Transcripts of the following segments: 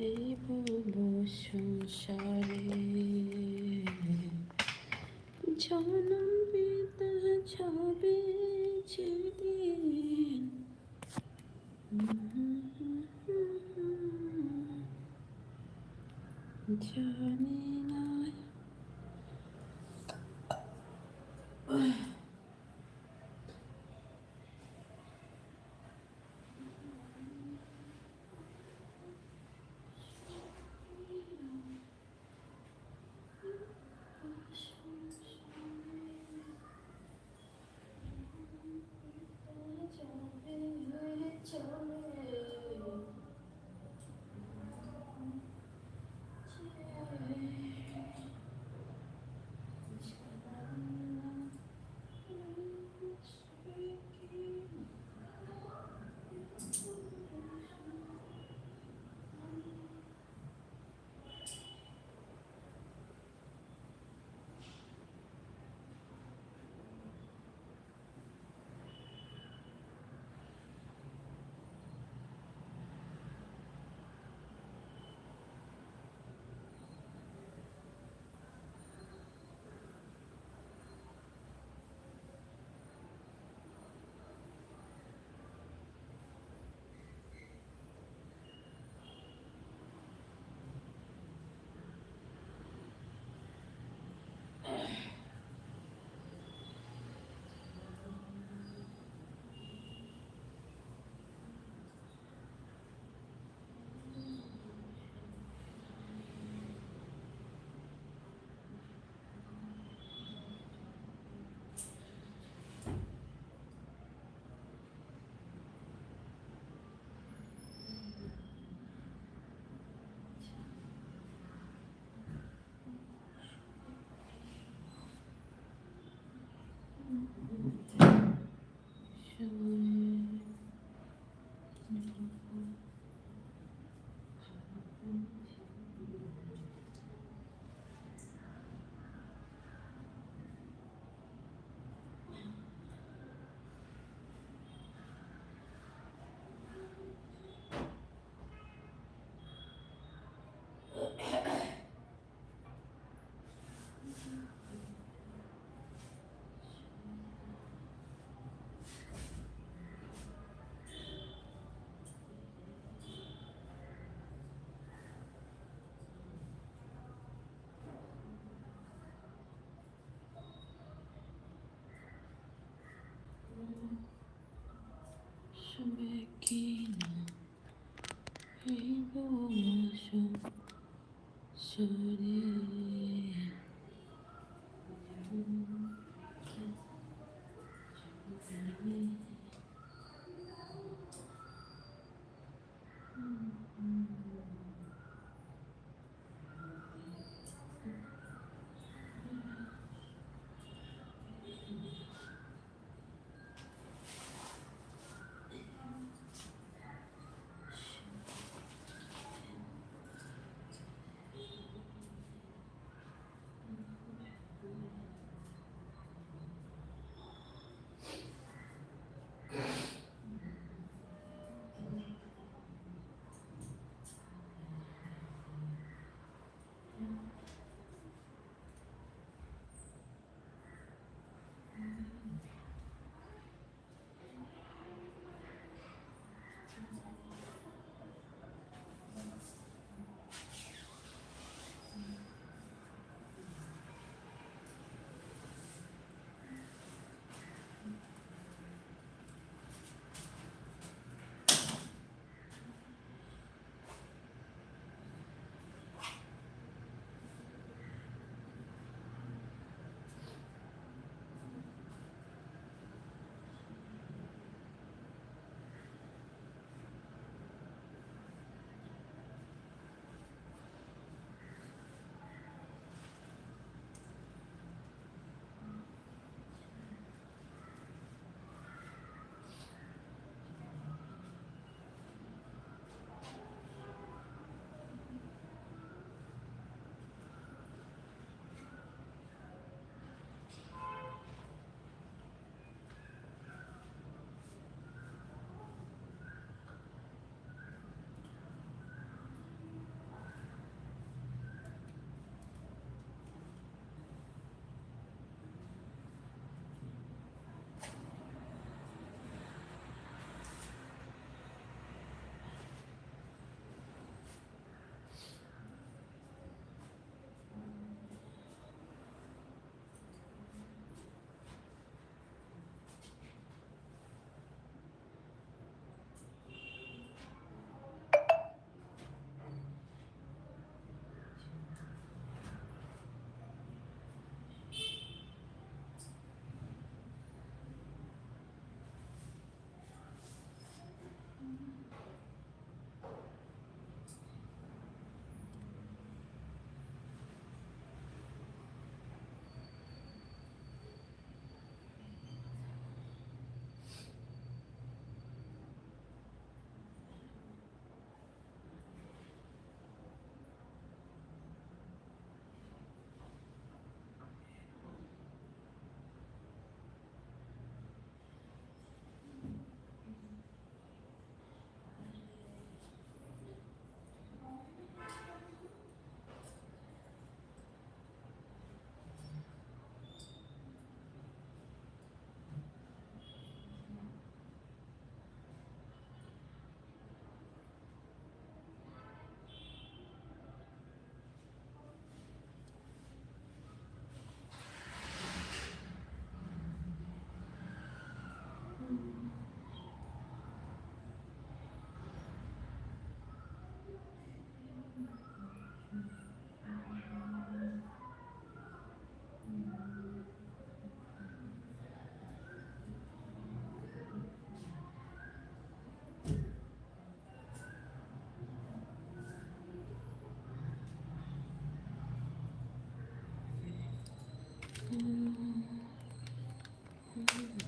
এই বলব সংসারে জনম বিদা ছবে সবে কি না এই Mm-hmm.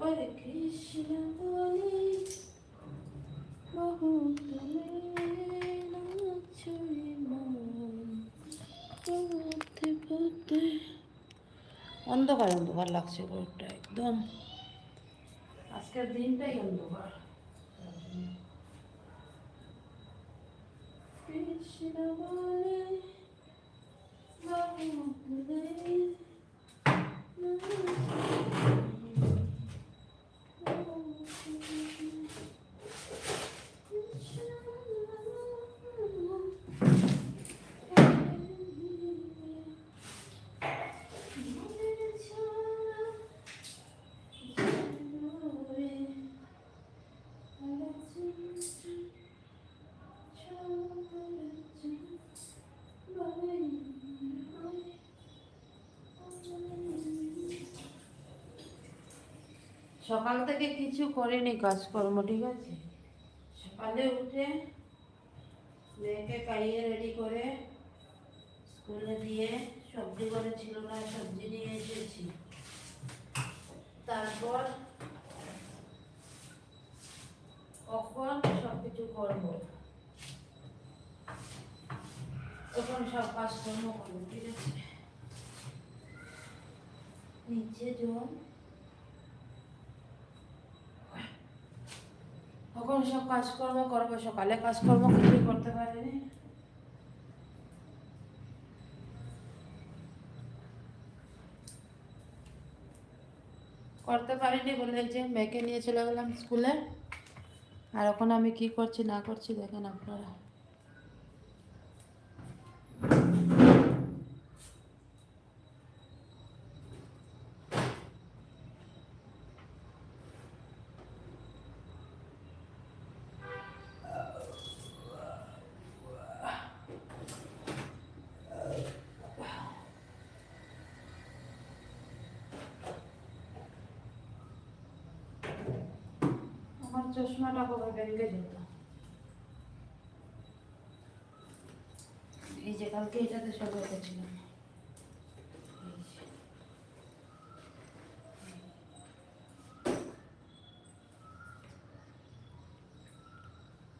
Hare Krishna বলে অন্ধকার অন্ধকার লাগছে ঘরটা একদম। আজকের দিনটাই অন্ধকার। কৃষ্ণ বলে কিছু করিনি কাজকর্ম, ঠিক আছে? সকালে উঠে মেয়েকে খাইয়ে রেডি করে স্কুলে দিয়ে সবজি করে ছিল না, সবজি নিয়ে এসেছি। তারপর কখন সব কিছু করব? তখন সব কাজকর্ম করব, ঠিক আছে? নিচে জল তখন সব কাজকর্ম করব, সকালে কাজকর্ম কিছুই করতে পারিনি। করতে পারিনি বলে যে মেয়েকে নিয়ে চলে গেলাম স্কুলে আর এখন আমি কি করছি না করছি দেখেন আপনারা। এই যে কালকে এটাতে সব রেখেছিলাম।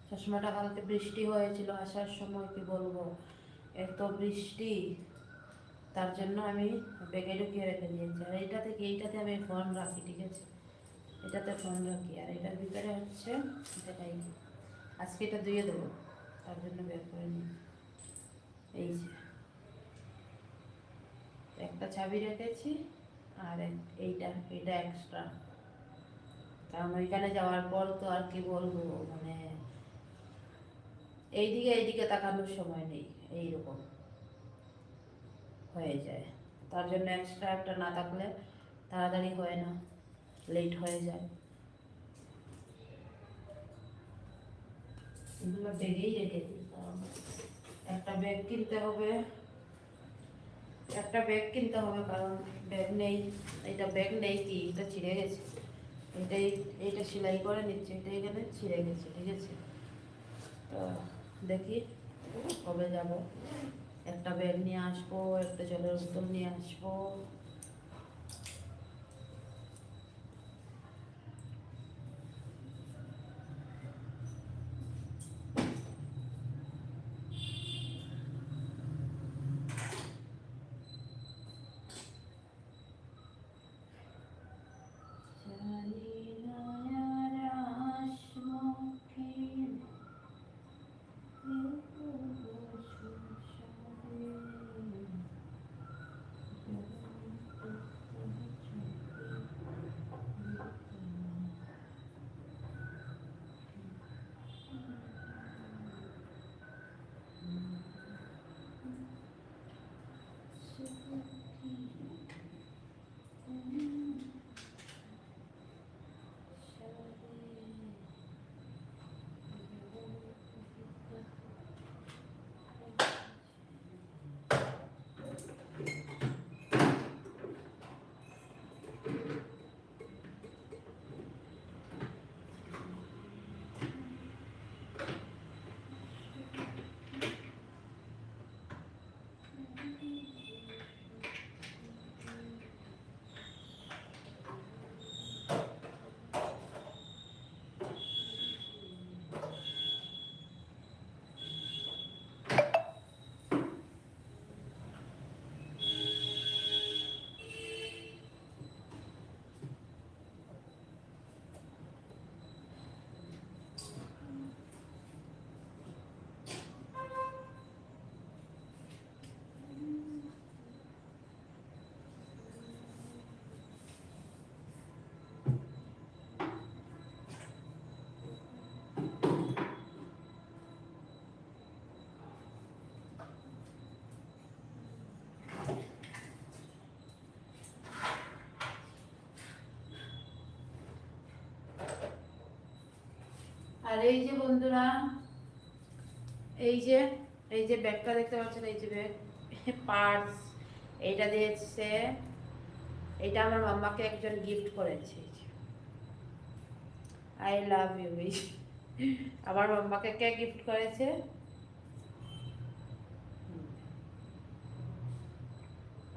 চশমাটা কালকে বৃষ্টি হয়েছিল, আসার সময় কি বলব? এত বৃষ্টি, তার জন্য আমি ব্যাগে ঢুকিয়ে রেখে দিয়েছি। আর এইটাতে কি, এইটাতে আমি ফোন রাখি, ঠিক আছে? এটাতে রাখি আর এটার ভিতরে হচ্ছে দেখাই আজকে এটা ধুয়ে দেবো। তার জন্য বের করে নিই। এই যে। একটা চাবি রেখেছি আর এইটা এটা এক্সট্রা কারণ ওইখানে যাওয়ার পর তো আর কি বলব? মানে এইদিকে এইদিকে তাকানোর সময় নেই। এইরকম হয়ে যায়। তার জন্য এক্সট্রা একটা না থাকলে তাড়াতাড়ি হয় না। লেট হয়ে যায়। একটা ব্যাগ কিনতে হবে। একটা ব্যাগ কিনতে হবে কারণ ব্যাগ নেই। এটা ব্যাগ নেই কি? এটা ছিঁড়ে গেছে। এটাই এইটা সেলাই করে নিচ্ছে। এটা এখানে ছিঁড়ে গেছে, ঠিক আছে? তো দেখি কবে যাব। একটা ব্যাগ নিয়ে আসব, একটা জলের বোতল নিয়ে আসব। আর এই যে বন্ধুরা, এই যে এই যে ব্যাগটা দেখতে পাচ্ছেন, এই যে ব্যাগ, পার্স, এইটা দিয়েছে এটা আমার মাম্মাকে একজন গিফট করেছে আই লাভ ইউ আমার মাম্মাকে কে গিফট করেছে?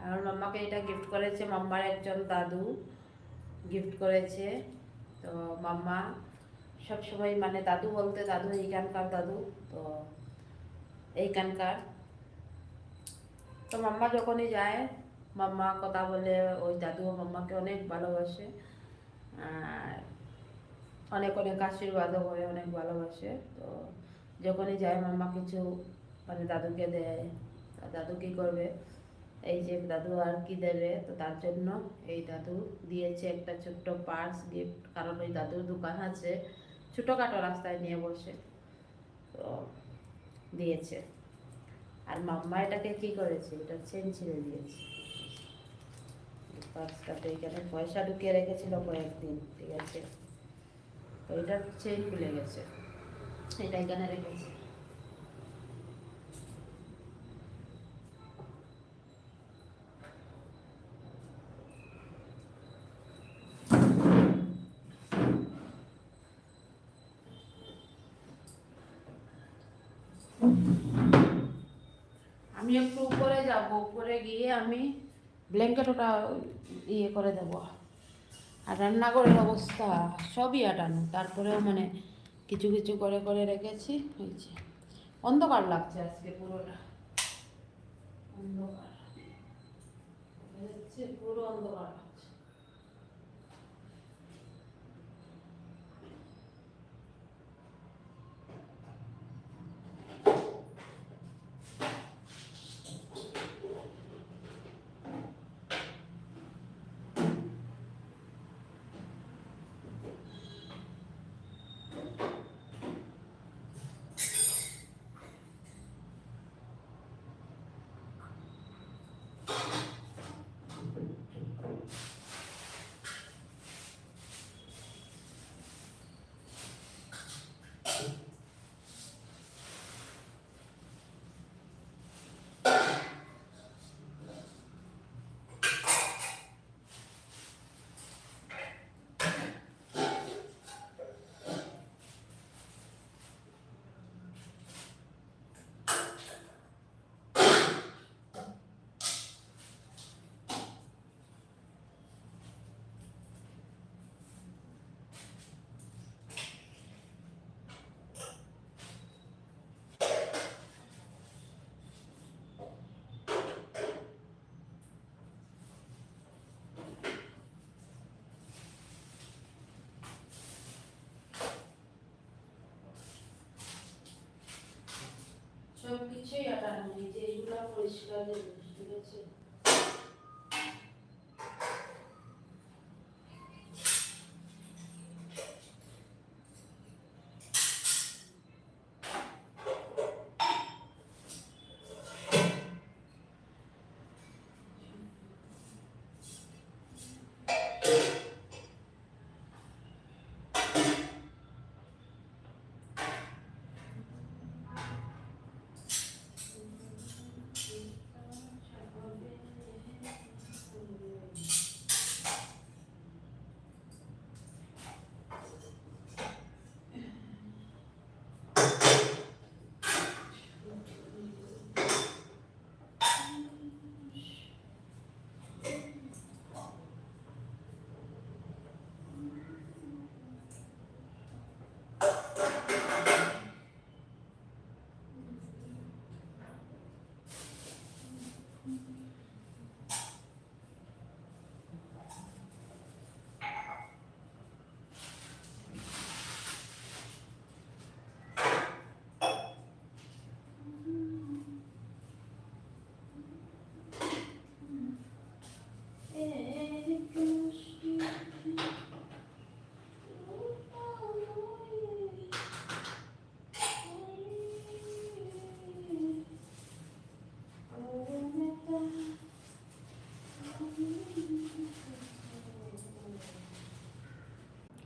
আমার মাম্মাকে এটা গিফট করেছে মাম্মার একজন দাদু গিফট করেছে। তো মাম্মা সবসময় মানে দাদু বলতে দাদু এইখানকার দাদু, তো এইখানকার তো মাম্মা যখনই যায়, মাম্মা কথা বলে, ওই দাদু ও মাম্মাকে অনেক ভালোবাসে, আর অনেক অনেক আশীর্বাদও করে অনেক ভালোবাসে। তো যখনই যায়, মাম্মা কিছু মানে দাদুকে দেয় দাদু কী করবে? এই যে দাদু আর কি দেবে? তো তার জন্য এই দাদু দিয়েছে একটা ছোট্ট পার্স গিফট, কারণ ওই দাদুর দোকান আছে। ছোটোখাটো রাস্তায় নিয়ে বসে। তো দিয়েছে। আর মাম্মা এটাকে কি করেছে? এটা চেন ছিঁড়ে দিয়েছে। পার্সটাতে এখানে পয়সা ঢুকিয়ে রেখেছিল কয়েকদিন, ঠিক আছে? তো চেন খুলে গেছে। এটা এখানে রেখেছে। আমি একটু উপরে যাব, উপরে গিয়ে আমি ব্ল্যাঙ্কেট ওটা ইয়ে করে দেবো। আর রান্না রান্নাঘরের অবস্থা সবই আটানো। তারপরেও মানে কিছু কিছু করে করে রেখেছি, হয়েছে। অন্ধকার লাগছে আজকে পুরোটা। অন্ধকার। পুরো অন্ধকার লাগছে সব কিছুই আটানো যে এইগুলো পরিষ্কার জিনিস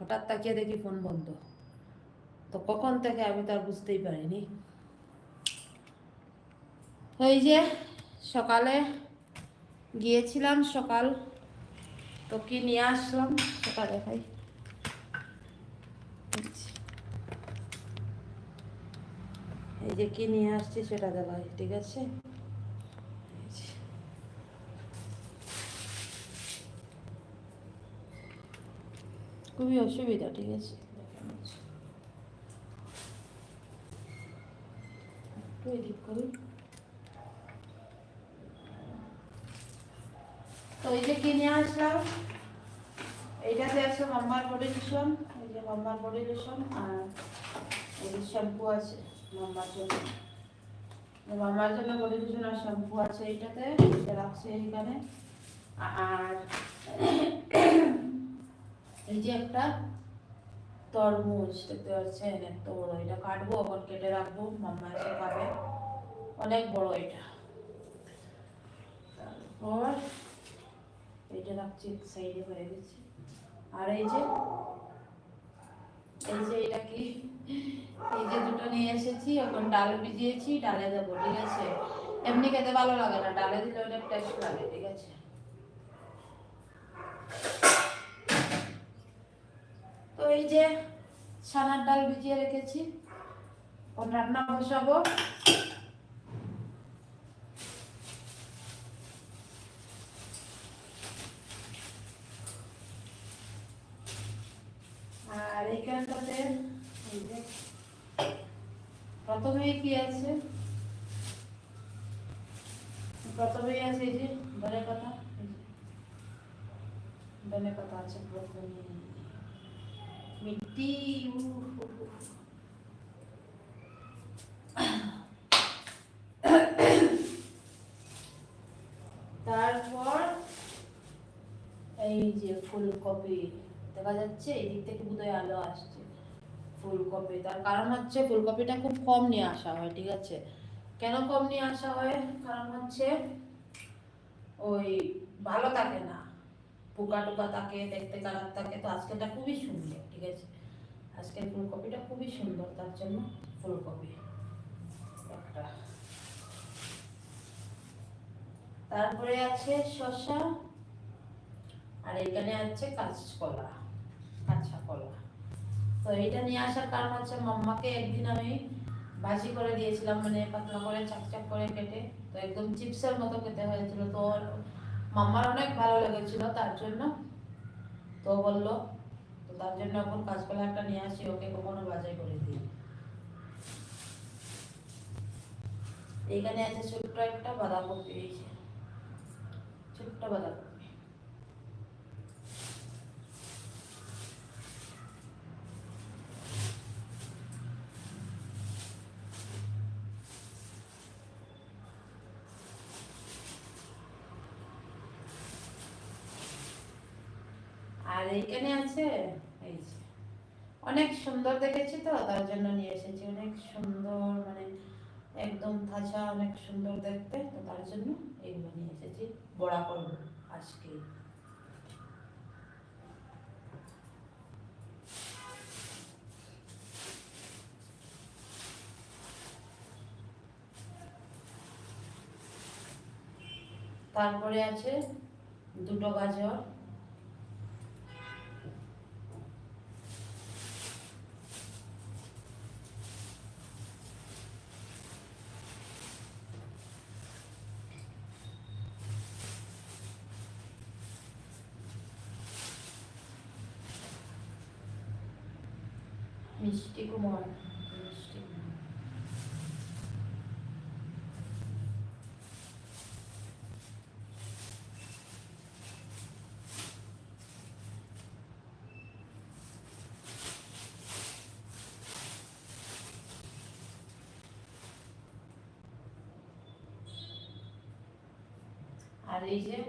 হঠাৎ তাকিয়ে দেখি ফোন বন্ধ। তো কখন থেকে আমি তো আর বুঝতেই পারিনি। ওই যে সকালে গিয়েছিলাম সকাল, তো কি নিয়ে আসলাম সেটা দেখাই। এই যে কি নিয়ে আসছি সেটা দেখাই, ঠিক আছে এই যে। খুবই অসুবিধা, ঠিক আছে? তো এই যে কিনে আসলাম, এইটাতে আছে মাম্মার বডি লোশন এই যে মাম্মার বডি লোশন আর এই যে শ্যাম্পু আছে মাম্মার জন্য। মাম্মার জন্য বডি লোশন আর শ্যাম্পু আছে এইটাতে, এটা রাখছে এইখানে। আর এই যে একটা তরমুজ, দেখতে পাচ্ছেন? এত বড়, এটা কাটবো, এখন কেটে রাখব, মাম্মা এসে খাবে অনেক বড় এটা। তারপর এইটা রাখছি সাইডে হয়ে গেছে আর এই যে এই যে এটা কি? এই যে দুটো নিয়ে এসেছি, এখন ডাল ভিজিয়েছি, ডালে দেবো, ঠিক আছে? এমনি খেতে ভালো লাগে না, ডালে দিলে ওটা টেস্ট লাগে, ঠিক আছে? তো এই যে ছানার ডাল ভিজিয়ে রেখেছি। এখন রান্না বসাবো। আর এইখানটাতে এই যে প্রথমে কি আছে? প্রথমেই আছে এই যে ধনে যে। ধনে পাতা আছে প্রথমে তারপর এই যে ফুলকপি, দেখা যাচ্ছে এই দিক থেকে বোধহয় আলো আসছে ফুলকপি। তার কারণ হচ্ছে ফুলকপিটা খুব কম নিয়ে আসা হয়, ঠিক আছে? কেন কম নিয়ে আসা হয়? কারণ হচ্ছে ওই ভালো থাকে না। পোকা টোকা থাকে, দেখতে খারাপ থাকে। তো আজকেটা খুবই সুন্দর, ঠিক আছে? আজকের ফুলকপিটা খুবই সুন্দর, তার জন্য ফুলকপি একটা। তারপরে আছে শসা, আর এখানে আছে কাঁচকলা কাঁচা কলা তো এটা নিয়ে আসার কারণ হচ্ছে মাম্মাকে একদিন আমি ভাজি করে দিয়েছিলাম মানে পাতলা করে, চাকচাক করে কেটে। তো একদম চিপসের মতো খেতে হয়েছিল। তো মাম্মার অনেক ভালো লেগেছিল, তার জন্য। তো বলল তার জন্য এখন কাঁচকলা একটা নিয়ে আসি, ওকে কখনো বাজাই করে দিই। এখানে আছে ছোট্ট একটা বাঁধাকপি ছোট্ট বাঁধাকপি আর এইখানে আছে এই যে অনেক দেখেছি তো, তার জন্য নিয়ে এসেছি। অনেক সুন্দর মানে একদম তাজা, অনেক সুন্দর দেখতে। তো তার জন্য এইগুলো নিয়ে এসেছি। বড়া করব আজকে। তারপরে আছে দুটো গাজর। মিষ্টি কুমড় আর এই যে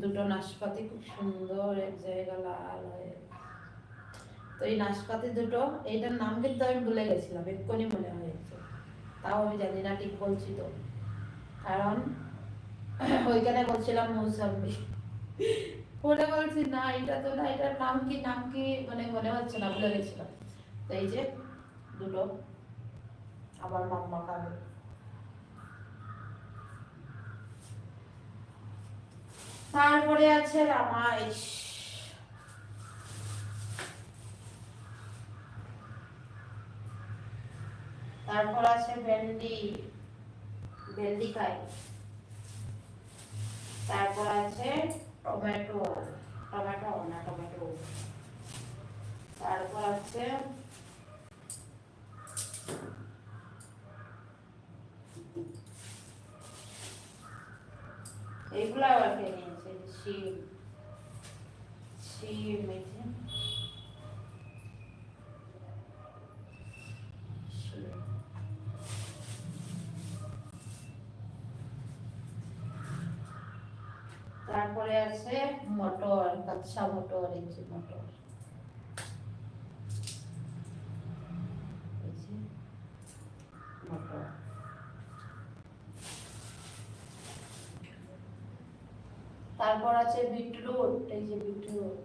দুটো নাশপাতি খুব সুন্দর এক জায়গা লাল এই নাশপাতি দুটো, এইটার নাম কিন্তু আমি ভুলে গেছিলাম, এক্ষুনি মনে হয়েছে। তাও আমি জানি না ঠিক বলছি তো। কারণ ওইখানে বলছিলাম মৌসম্বি মনে বলছি, না, এটা তো না, এটার নাম কি নাম কি? মানে মনে হচ্ছে না, ভুলে গেছিলাম। তো এই যে দুটো আমার মাম্মা খাবে। তারপরে আছে রামাইশ। তারপর আছে ভেন্ডি ভেন্ডি খাই তারপর আছে টমেটো টমেটো না, টমেটো। তারপর আছে এইগুলো আবার কে নিয়েছে, শিম। শিম। তারপরে আছে মটর, কাঁচা মটর এই যে মটর মটর। তারপর আছে বিটরুট, এই যে বিটরুট।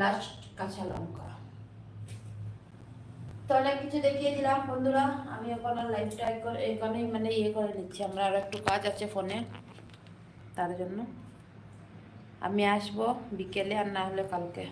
লাস্ট কাঁচা লঙ্কা। তো অনেক কিছু দেখিয়ে দিলাম বন্ধুরা। আমি এখন করে এখানেই মানে ইয়ে করে নিচ্ছি। আমার আরও একটু কাজ আছে ফোনে তার জন্য। আমি আসব বিকেলে আর না হলে কালকে।